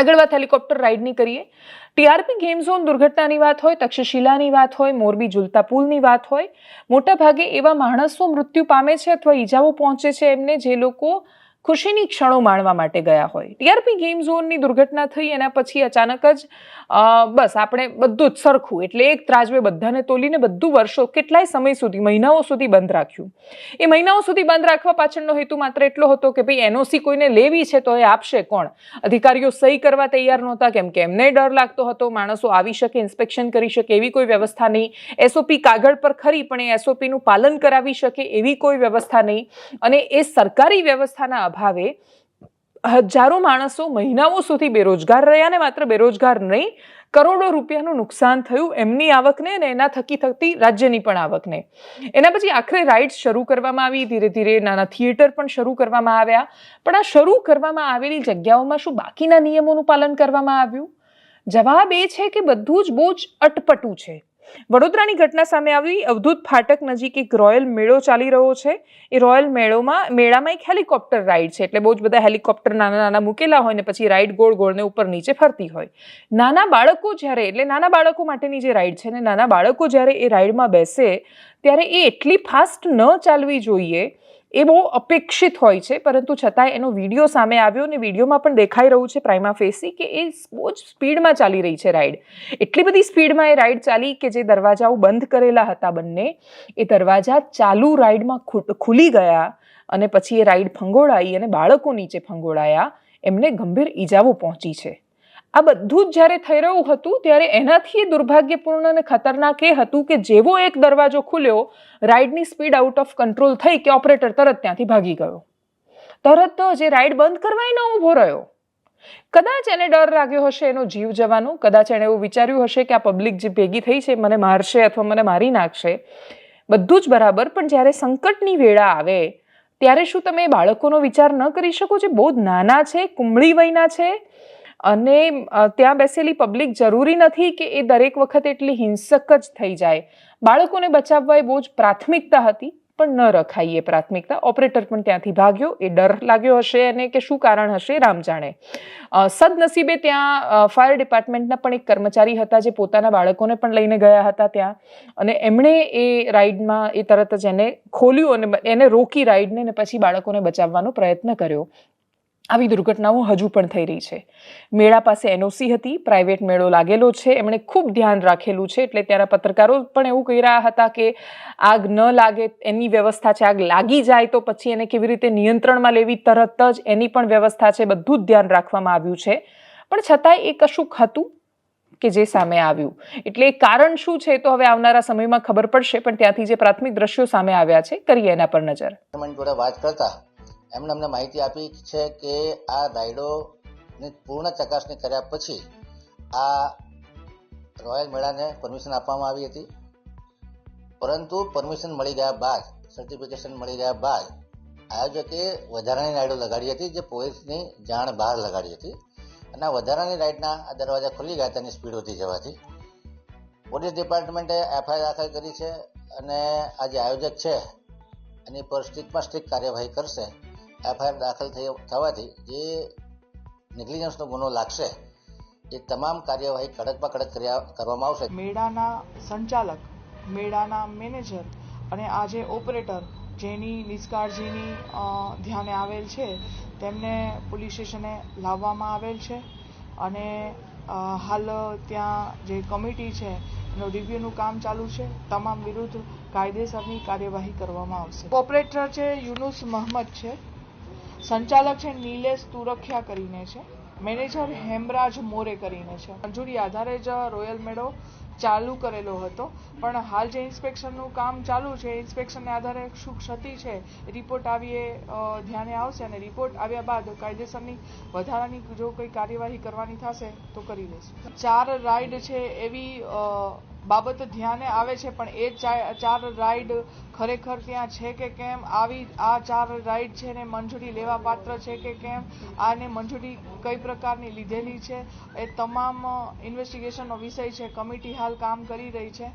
આગળ વાત હેલિકોપ્ટર રાઇડની કરીએ. ટીઆરપી ગેમ ઝોન દુર્ઘટનાની વાત હોય, તક્ષશિલાની વાત હોય, મોરબી ઝુલતા પુલની વાત હોય, મોટાભાગે એવા માણસો મૃત્યુ પામે છે અથવા ઈજાઓ પહોંચે છે એમને જે લોકો ખુશીની ક્ષણો માણવા માટે ગયા હોય. ટીઆરપી ગેમ ઝોનની દુર્ઘટના થઈ એના પછી અચાનક જ બસ આપણે બધું જ સરખું. એટલે એક ત્રાજવે બધાને તોલીને બધું વર્ષો, કેટલાય સમય સુધી, મહિનાઓ સુધી બંધ રાખ્યું. એ મહિનાઓ સુધી બંધ રાખવા પાછળનો હેતુ માત્ર એટલો હતો કે ભાઈ એનઓસી કોઈને લેવી છે તો એ આપશે કોણ? અધિકારીઓ સહી કરવા તૈયાર નહોતા કેમ કે એમને ડર લાગતો હતો, માણસો આવી શકે, ઇન્સ્પેક્શન કરી શકે, એવી કોઈ વ્યવસ્થા નહીં. એસઓપી કાગળ પર ખરી, પણ એ એસઓપીનું પાલન કરાવી શકે એવી કોઈ વ્યવસ્થા નહીં. અને એ સરકારી વ્યવસ્થાના અભાવે હજારો માણસો મહિનાઓ સુધી બેરોજગાર રહ્યા ને માત્ર બેરોજગાર નહીં, કરોડો રૂપિયાનું નુકસાન થયું એમની આવકને અને એના થકી થતી રાજ્યની પણ આવકને. એના પછી આખરે રાઇડ્સ શરૂ કરવામાં આવી, ધીરે ધીરે નાના થિયેટર પણ શરૂ કરવામાં આવ્યા. પણ આ શરૂ કરવામાં આવેલી જગ્યાઓમાં શું બાકીના નિયમોનું પાલન કરવામાં આવ્યું? જવાબ એ છે કે બધું જ બહુ જ અટપટું છે. વડોદરાની ઘટના સામે આવી અવધૂત ફાટક નજીક એક રોયલ મેળો ચાલી રહ્યો છે. એ રોયલ મેળોમાં, મેળામાં એક હેલિકોપ્ટર રાઈડ છે એટલે બહુ જ બધા હેલિકોપ્ટર નાના નાના મૂકેલા હોય ને પછી રાઈડ ગોળ ગોળ ને ઉપર નીચે ફરતી હોય. નાના બાળકો જ્યારે, એટલે નાના બાળકો માટેની જે રાઈડ છે ને નાના બાળકો જ્યારે એ રાઈડમાં બેસે, ત્યારે એ એટલી ફાસ્ટ ન ચાલવી જોઈએ એ બહુ અપેક્ષિત હોય છે, પરંતુ છતાંય એનો વીડિયો સામે આવ્યો અને વિડીયોમાં પણ દેખાઈ રહ્યું છે પ્રાઇમા ફેસી કે એ બહુ જ સ્પીડમાં ચાલી રહી છે રાઈડ એટલી બધી સ્પીડમાં એ રાઈડ ચાલી કે જે દરવાજાઓ બંધ કરેલા હતા બંને, એ દરવાજા ચાલુ રાઈડમાં ખુલી ગયા અને પછી એ રાઈડ ફંગોળાઈ અને બાળકો નીચે ફંગોળાયા. એમને ગંભીર ઈજાઓ પહોંચી છે. આ બધું જ જ્યારે થઈ રહ્યું હતું, ત્યારે એનાથી દુર્ભાગ્યપૂર્ણ અને ખતરનાક એ હતું કે જેવો એક દરવાજો ખુલ્યો, રાઈડની સ્પીડ આઉટ ઓફ કંટ્રોલ થઈ કે ઓપરેટર તરત ત્યાંથી ભાગી ગયો. તરત જ એ રાઈડ બંધ કરવાય ન ઊભો રહ્યો. કદાચ એને ડર લાગ્યો હશે એનો જીવ જવાનો, કદાચ એણે એવું વિચાર્યું હશે કે આ પબ્લિક જે ભેગી થઈ છે મને મારશે અથવા મને મારી નાખશે. બધું જ બરાબર, પણ જ્યારે સંકટની વેળા આવે, ત્યારે શું તમે બાળકોનો વિચાર ન કરી શકો જે બહુ જ નાના છે કુમળી વયના છે? અને ત્યાં બેસેલી પબ્લિક જરૂરી નથી કે એ દરેક વખત એટલી હિંસક જ થઈ જાય. બાળકોને બચાવવા એ બહુ જ પ્રાથમિકતા હતી, પણ ન રખાઈ એ પ્રાથમિકતા. ઓપરેટર પણ ત્યાંથી ભાગ્યો. એ ડર લાગ્યો હશે અને કે શું કારણ હશે, રામ જાણે. સદનસીબે ત્યાં ફાયર ડિપાર્ટમેન્ટના પણ એક કર્મચારી હતા જે પોતાના બાળકોને પણ લઈને ગયા હતા ત્યાં. અને એમણે એ રાઈડમાં એ તરત જ એને ખોલ્યું અને એને રોકી રાઈડને અને પછી બાળકોને બચાવવાનો પ્રયત્ન કર્યો. આવી દુર્ઘટનાઓ હજુ પણ થઈ રહી છે. મેળા પાસે એનઓસી હતી, પ્રાઇવેટ મેળો લાગેલો છે, એમણે ખૂબ ધ્યાન રાખેલું છે, એટલે ત્યાંના પત્રકારો પણ એવું કહી રહ્યા હતા કે આગ ન લાગે, એની વ્યવસ્થા છે, આગ લાગી જાય તો પછી એને કેવી રીતે નિયંત્રણમાં લેવી, તરત જ એની પણ વ્યવસ્થા છે, બધું જ ધ્યાન રાખવામાં આવ્યું છે. પણ છતાંય એ કશુંક હતું કે જે સામે આવ્યું. એટલે કારણ શું છે તો હવે આવનારા સમયમાં ખબર પડશે, પણ ત્યાંથી જે પ્રાથમિક દ્રશ્યો સામે આવ્યા છે, કરીએ એના પર નજર. જોડે વાત કરતા એમણે અમને માહિતી આપી છે કે આ રાઇડોની પૂર્ણ ચકાસણી કર્યા પછી આ રોયલ મેળાને પરમિશન આપવામાં આવી હતી. પરંતુ પરમિશન મળી ગયા બાદ સર્ટિફિકેશન મળી ગયા બાદ આયોજકે વધારાની રાઇડો લગાડી હતી જે પોલીસની જાણ બહાર લગાડી હતી. અને આ વધારાની રાઇડના આ દરવાજા ખુલી ગયા તેની સ્પીડ વધી જવાથી. પોલીસ ડિપાર્ટમેન્ટે એફઆઈઆર દાખલ કરી છે અને આ જે આયોજક છે, એની પર સ્ટ્રિક્ટમાં સ્ટ્રિક્ટ કાર્યવાહી કરશે. એફઆઈઆર દાખલ થવાથી જે નેગ્લિજન્સનો ગુનો લાગશે, એ તમામ કાર્યવાહી કડકમાં કડક કરવામાં આવશે. મેળાના સંચાલક, મેળાના મેનેજર અને આ જે ઓપરેટર, જેની નિષ્કાળજીની ધ્યાને આવેલ છે, તેમને પોલીસ સ્ટેશને લાવવામાં આવેલ છે અને હાલ ત્યાં જે કમિટી છે, એનું રિવ્યુનું કામ ચાલુ છે. તમામ વિરુદ્ધ કાયદેસરની કાર્યવાહી કરવામાં આવશે. ઓપરેટર છે યુનુસ મહમદ છે. સંચાલક છે નિલેશ તુરખિયા કરીને છે. મેનેજર હેમરાજ મોરે કરીને છે. મંજૂરી આધારે જ રોયલ મેળો ચાલુ કરેલો હતો. પણ હાલ જે ઇન્સ્પેક્શનનું કામ ચાલુ છે ઇન્સ્પેક્શનને આધારે શું ક્ષતિ છે રિપોર્ટ આવીએ ધ્યાને આવશે અને રિપોર્ટ આવ્યા બાદ કાયદેસરની વધારાની જો કોઈ કાર્યવાહી કરવાની થશે તો કરી લઈશું ચાર રાઈડ છે એવી બાબત ધ્યાને આવે છે, પણ એ ચાર રાઈડ ખરેખર ત્યાં છે કે કેમ? આવી આ ચાર રાઈડ છે ને મંજૂરી લેવા પાત્ર છે કે કેમ? આને મંજૂરી કઈ પ્રકારની લીધેલી છે? એ તમામ ઇન્વેસ્ટિગેશનનો વિષય છે. કમિટી હાલ કામ કરી રહી છે.